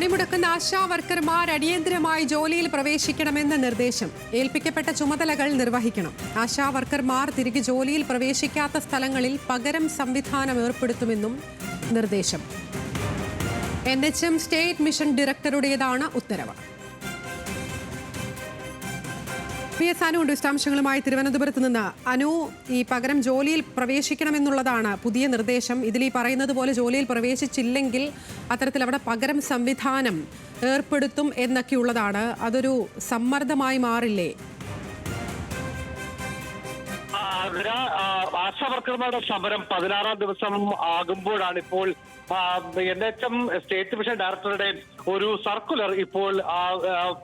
പണിമുടക്കുന്ന ആശാ വർക്കർമാർ അടിയന്തരമായി ജോലിയിൽ പ്രവേശിക്കണമെന്ന നിർദ്ദേശം ഏൽപ്പിക്കപ്പെട്ട ചുമതലകൾ നിർവഹിക്കണം. ആശാ വർക്കർമാർ തിരികെ ജോലിയിൽ പ്രവേശിക്കാത്ത സ്ഥലങ്ങളിൽ പകരം സംവിധാനം ഏർപ്പെടുത്തുമെന്നും നിർദ്ദേശം. N H M state mission ഡയറക്ടറുടേതാണ് ഉത്തരവ്. പി എസ് അനുണ്ട് വിശദാംശങ്ങളുമായി തിരുവനന്തപുരത്ത് നിന്ന് അനു ഈ പകരം ജോലിയിൽ പ്രവേശിക്കണമെന്നുള്ളതാണ് പുതിയ നിർദ്ദേശം. ഇതിൽ ഈ പറയുന്നത് പോലെ ജോലിയിൽ പ്രവേശിച്ചില്ലെങ്കിൽ അത്തരത്തിൽ അവിടെ പകരം സംവിധാനം ഏർപ്പെടുത്തും എന്നൊക്കെയുള്ളതാണ്. അതൊരു സമ്മർദ്ദമായി മാറില്ലേ? ആശാവർക്കർമാരുടെ സമരം പതിനാറാം ദിവസം ആകുമ്പോഴാണ് ഇപ്പോൾ N H M state mission ഡയറക്ടറുടെ ഒരു സർക്കുലർ ഇപ്പോൾ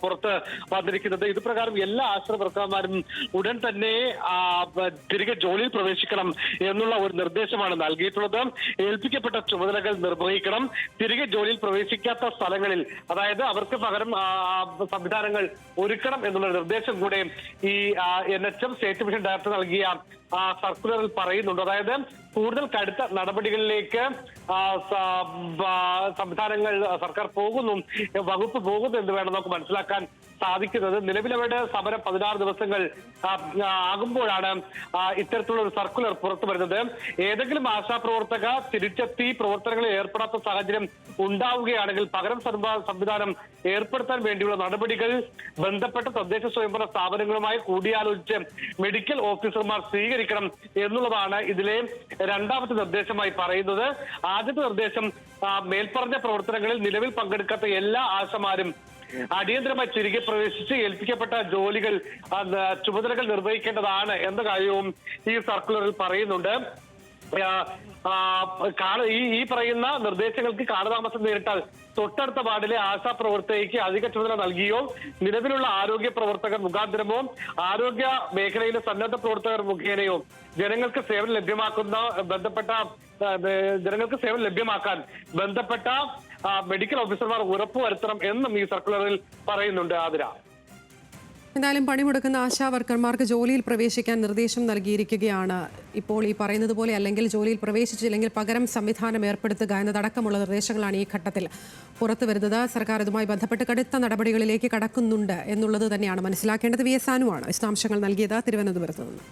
പുറത്ത് വന്നിരിക്കുന്നത്. ഇത് പ്രകാരം എല്ലാ ആശ്രയ ഉടൻ തന്നെ തിരികെ ജോലിയിൽ പ്രവേശിക്കണം എന്നുള്ള ഒരു നിർദ്ദേശമാണ് നൽകിയിട്ടുള്ളത്. ഏൽപ്പിക്കപ്പെട്ട ചുമതലകൾ നിർവഹിക്കണം. തിരികെ ജോലിയിൽ പ്രവേശിക്കാത്ത സ്ഥലങ്ങളിൽ അതായത് അവർക്ക് പകരം സംവിധാനങ്ങൾ ഒരുക്കണം എന്നുള്ള നിർദ്ദേശം കൂടെ ഈ N H M state mission director നൽകിയ സർക്കുലറിൽ പറയുന്നുണ്ട്. അതായത് കൂടുതൽ കടുത്ത നടപടികളിലേക്ക് ആ, സംവിധാനങ്ങൾ സർക്കാർ പോകുന്നു വകുപ്പ് പോകുന്നു എന്ന് വേണം നമുക്ക് മനസ്സിലാക്കാൻ സാധിക്കുന്നത്. നിലവിലവരുടെ സമരം പതിനാറ് ദിവസങ്ങൾ ആ, ആ, ആകുമ്പോഴാണ് ഇത്തരത്തിലുള്ള ഒരു സർക്കുലർ പുറത്തു വരുന്നത്. ഏതെങ്കിലും ആശാപ്രവർത്തക തിരിച്ചെത്തി പ്രവർത്തനങ്ങളിൽ ഏർപ്പെടാത്ത സാഹചര്യം ഉണ്ടാവുകയാണെങ്കിൽ പകരം സംവിധാനം ഏർപ്പെടുത്താൻ വേണ്ടിയുള്ള നടപടികൾ ബന്ധപ്പെട്ട തദ്ദേശ സ്വയംഭരണ സ്ഥാപനങ്ങളുമായി കൂടിയാലോചിച്ച് മെഡിക്കൽ ഓഫീസർമാർ സ്വീകരിക്കണം എന്നുള്ളതാണ് ഇതിലെ രണ്ടാമത്തെ നിർദ്ദേശമായി പറയുന്നത്. ആദ്യത്തെ നിർദ്ദേശം മേൽപ്പറഞ്ഞ പ്രവർത്തനങ്ങളിൽ നിലവിൽ പങ്കെടുക്കാത്ത എല്ലാ ആശമാരും അടിയന്തരമായി തിരികെ പ്രവേശിച്ച് ഏൽപ്പിക്കപ്പെട്ട ജോലികൾ ചുമതലകൾ നിർവഹിക്കേണ്ടതാണ് എന്ന കാര്യവും ഈ സർക്കുലറിൽ പറയുന്നുണ്ട്. ഈ ഈ പറയുന്ന നിർദ്ദേശങ്ങൾക്ക് കാലതാമസം നേരിട്ടാൽ തൊട്ടടുത്ത വാർഡിലെ ആശാ പ്രവർത്തകയ്ക്ക് അധിക ചുമതല നൽകിയോ? നിലവിലുള്ള ആരോഗ്യ പ്രവർത്തകർ മുഖാന്തരമോ? ആരോഗ്യ മേഖലയിലെ സന്നദ്ധ പ്രവർത്തകർ മുഖേനയോ? ജനങ്ങൾക്ക് സേവനം ലഭ്യമാക്കുന്ന ബന്ധപ്പെട്ട ജനങ്ങൾക്ക് സേവനം ലഭ്യമാക്കാൻ ബന്ധപ്പെട്ട മെഡിക്കൽ ഓഫീസർമാർ ഉറപ്പുവരുത്തണം എന്നും ഈ സർക്കുലറിൽ പറയുന്നുണ്ട് ആതിര. എന്തായാലും പണിമുടക്കുന്ന ആശാ വർക്കർമാർക്ക് ജോലിയിൽ പ്രവേശിക്കാൻ നിർദ്ദേശം നൽകിയിരിക്കുകയാണ്. ഇപ്പോൾ ഈ പറയുന്നത് പോലെ അല്ലെങ്കിൽ ജോലിയിൽ പ്രവേശിച്ചില്ലെങ്കിൽ പകരം സംവിധാനം ഏർപ്പെടുത്തുക എന്നതടക്കമുള്ള നിർദ്ദേശങ്ങളാണ് ഈ ഘട്ടത്തിൽ പുറത്തു വരുന്നത് സർക്കാർ ഇതുമായി ബന്ധപ്പെട്ട് കടുത്ത നടപടികളിലേക്ക് കടക്കുന്നുണ്ട് എന്നുള്ളത് തന്നെയാണ് മനസ്സിലാക്കേണ്ടത്. വി എസ് ആനുവാണ് വിശദാംശങ്ങൾ നൽകിയത്. തിരുവനന്തപുരത്ത് നിന്ന്.